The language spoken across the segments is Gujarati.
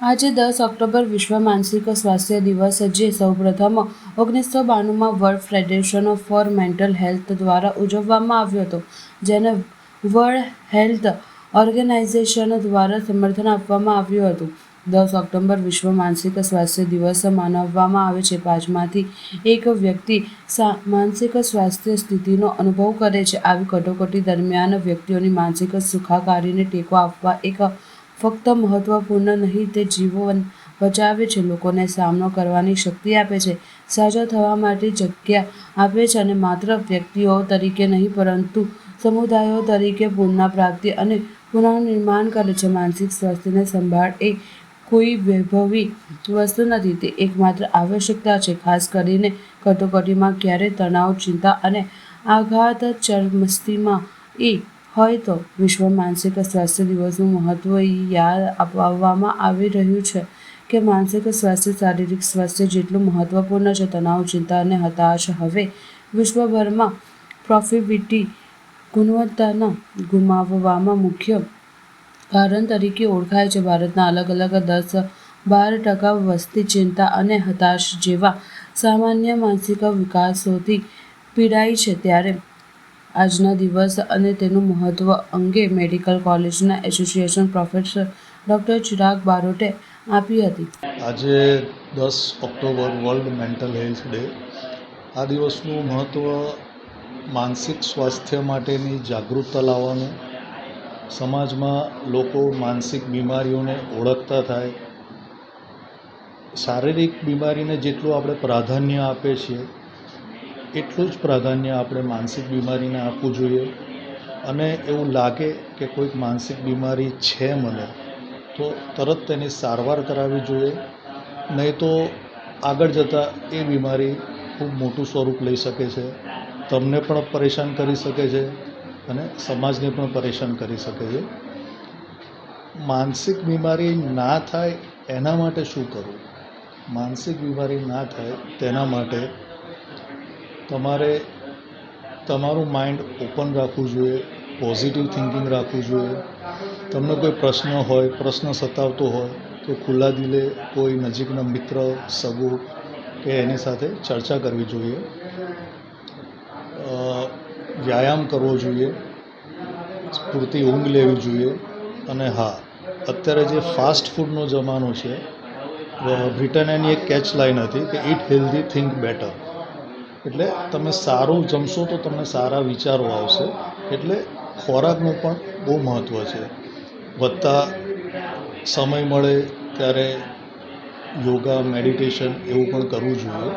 આજે દસ ઓક્ટોબર વિશ્વ માનસિક સ્વાસ્થ્ય દિવસ જે સૌપ્રથમ ઓગણીસો બાણુંમાં World Federation for Mental Health દ્વારા ઉજવવામાં આવ્યો હતો, જેને વર્લ્ડ હેલ્થ ઓર્ગેનાઇઝેશન દ્વારા સમર્થન આપવામાં આવ્યું હતું. દસ ઓક્ટોબર વિશ્વ માનસિક સ્વાસ્થ્ય દિવસ મનાવવામાં આવે છે. પાંચમાંથી એક વ્યક્તિ માનસિક સ્વાસ્થ્ય સ્થિતિનો અનુભવ કરે છે. આવી કટોકટી દરમિયાન વ્યક્તિઓની માનસિક સુખાકારીને ટેકો આપવા એક ફક્ત મહત્વપૂર્ણ નહીં, તે જીવન બચાવે છે, લોકોને સામનો કરવાની શક્તિ આપે છે, સાજા થવા માટે જગ્યા આપે છે અને માત્ર વ્યક્તિઓ તરીકે નહીં, પરંતુ સમુદાયો તરીકે પુનઃપ્રાપ્તિ અને પુનર્નિર્માણ કરે છે. માનસિક સ્વાસ્થ્યને સંભાળ એ કોઈ વૈભવી વસ્તુ નથી, તે એકમાત્ર આવશ્યકતા છે. ખાસ કરીને કટોકટીમાં ક્યારે તણાવ, ચિંતા અને આઘાત ચરમસ્તીમાં એ હોય તો વિશ્વ માનસિક સ્વાસ્થ્ય દિવસનું મહત્ત્વ યાદ અપાવવામાં આવી રહ્યું છે કે માનસિક સ્વાસ્થ્ય, શારીરિક સ્વાસ્થ્ય જેટલું મહત્ત્વપૂર્ણ છે, તણાવ, ચિંતા અને હતાશ હવે વિશ્વભરમાં પ્રોફિબિટી ગુણવત્તાના ગુમાવવામાં મુખ્ય કારણ તરીકે ઓળખાય છે. ભારતના અલગ અલગ દસ બાર ટકા વસ્તી ચિંતા અને હતાશ જેવા સામાન્ય માનસિક વિકાસોથી પીડાય છે. ત્યારે આજના દિવસ અને તેનું મહત્ત્વ અંગે મેડિકલ કોલેજના એસોસિએશન પ્રોફેસર ડૉક્ટર ચિરાગ બારોટે આપી હતી. આજે દસ October world mental health day. આ દિવસનું મહત્ત્વ માનસિક સ્વાસ્થ્ય માટેની જાગૃતતા લાવવાનું, સમાજમાં લોકો માનસિક બીમારીઓને ઓળખતા થાય, શારીરિક બીમારીને જેટલું આપણે પ્રાધાન્ય આપીએ છીએ એટલું જ પ્રાધાન્ય આપણે માનસિક બીમારીને આપવું જોઈએ. અને એવું લાગે કે કોઈક માનસિક બીમારી છે મને, તો તરત તેની સારવાર કરાવવી જોઈએ. નહીં તો આગળ જતાં એ બીમારી ખૂબ મોટું સ્વરૂપ લઈ શકે છે. તમને પણ પરેશાન કરી શકે છે અને સમાજને પણ પરેશાન કરી શકે છે. માનસિક બીમારી ના થાય એના માટે શું કરવું? માનસિક બીમારી ના થાય તેના માટે તમારે તમારું માઇન્ડ ઓપન રાખવું જોઈએ પોઝિટિવ થિંકિંગ રાખવું જોઈએ. તમને કોઈ પ્રશ્ન હોય, પ્રશ્ન સતાવતો હોય, તો ખુલ્લા દિલે કોઈ નજીકના મિત્ર, સગો કે એની સાથે ચર્ચા કરવી જોઈએ. વ્યાયામ કરવો જોઈએ. પૂરતી ઊંઘ લેવી જોઈએ. અને હા, અત્યારે જે ફાસ્ટ ફૂડનો જમાનો છે બ્રિટન એની એક કેચ લાઇન હતી કે ઇટ હેલ્ધી થિંક બેટર એટલે તમે સારું જમશો તો તમને સારા વિચારો આવશે. એટલે ખોરાકનું પણ બહુ મહત્ત્વ છે. વધતા સમય મળે ત્યારે યોગા, મેડિટેશન એવું પણ કરવું જોઈએ.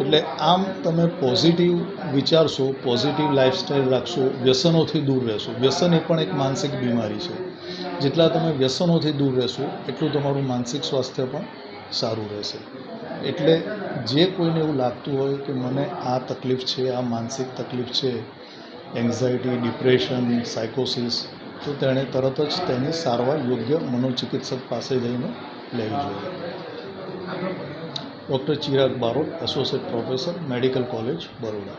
એટલે આમ તમે પોઝિટિવ વિચારશો, પોઝિટિવ લાઇફસ્ટાઈલ રાખશો, વ્યસનોથી દૂર રહેશો. વ્યસન એ પણ એક માનસિક બીમારી છે. જેટલા તમે વ્યસનોથી દૂર રહેશો, એટલું તમારું માનસિક સ્વાસ્થ્ય પણ સારું રહેશે. એટલે જે કોઈને એવું લાગતું હોય કે મને આ તકલીફ છે, આ માનસિક તકલીફ છે એન્ઝાયટી ડિપ્રેશન સાયકોસિસ તો તેણે તરત જ તેની સારવાર યોગ્ય મનોચિકિત્સક પાસે જઈને લેવી જોઈએ. Doctor Chirag Barot associate professor medical college Baroda.